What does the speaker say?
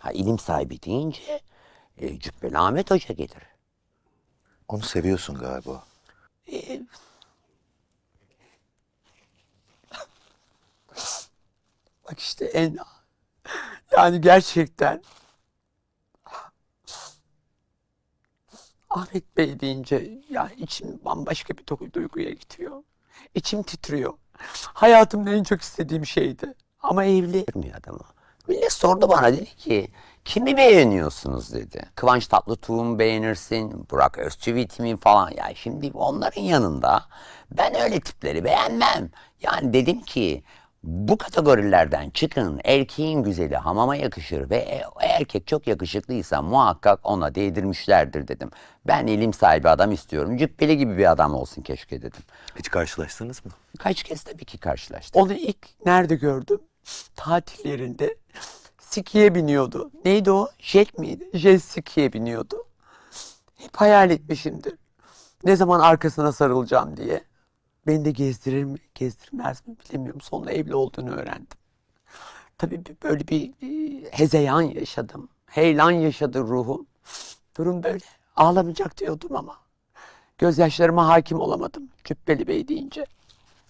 Ha, ilim sahibi deyince e, Cübbeli Ahmet Hoca gelir. Onu seviyorsun galiba. E, bak işte en yani gerçekten Ahmet Bey deyince yani içim bambaşka bir du- duyguya gidiyor. İçim titriyor. Hayatımda en çok istediğim şeydi. Ama evli. Bir adamı. Millet sordu bana dedi ki kimi beğeniyorsunuz dedi. Kıvanç Tatlıtuğ'u mu beğenirsin, Burak Özçivit mi falan. Ya şimdi onların yanında ben öyle tipleri beğenmem. Yani dedim ki bu kategorilerden çıkın erkeğin güzeli hamama yakışır ve e- erkek çok yakışıklıysa muhakkak ona değdirmişlerdir dedim. Ben ilim sahibi adam istiyorum. Cübbeli gibi bir adam olsun keşke dedim. Hiç karşılaştınız mı? Kaç kez tabii ki karşılaştık. Onu ilk nerede gördüm? Tatillerinde skiye biniyordu. Neydi o? Jet miydi? Jet skiye biniyordu. Hep hayal etmişimdir. Ne zaman arkasına sarılacağım diye. Beni de gezdirir mi, gezdirmez mi bilemiyorum. Sonra evli olduğunu öğrendim. Tabii böyle bir hezeyan yaşadım. Heyelan yaşadı ruhum. Durum böyle. Ağlamayacak diyordum ama. Gözyaşlarıma hakim olamadım. Cübbeli Bey deyince.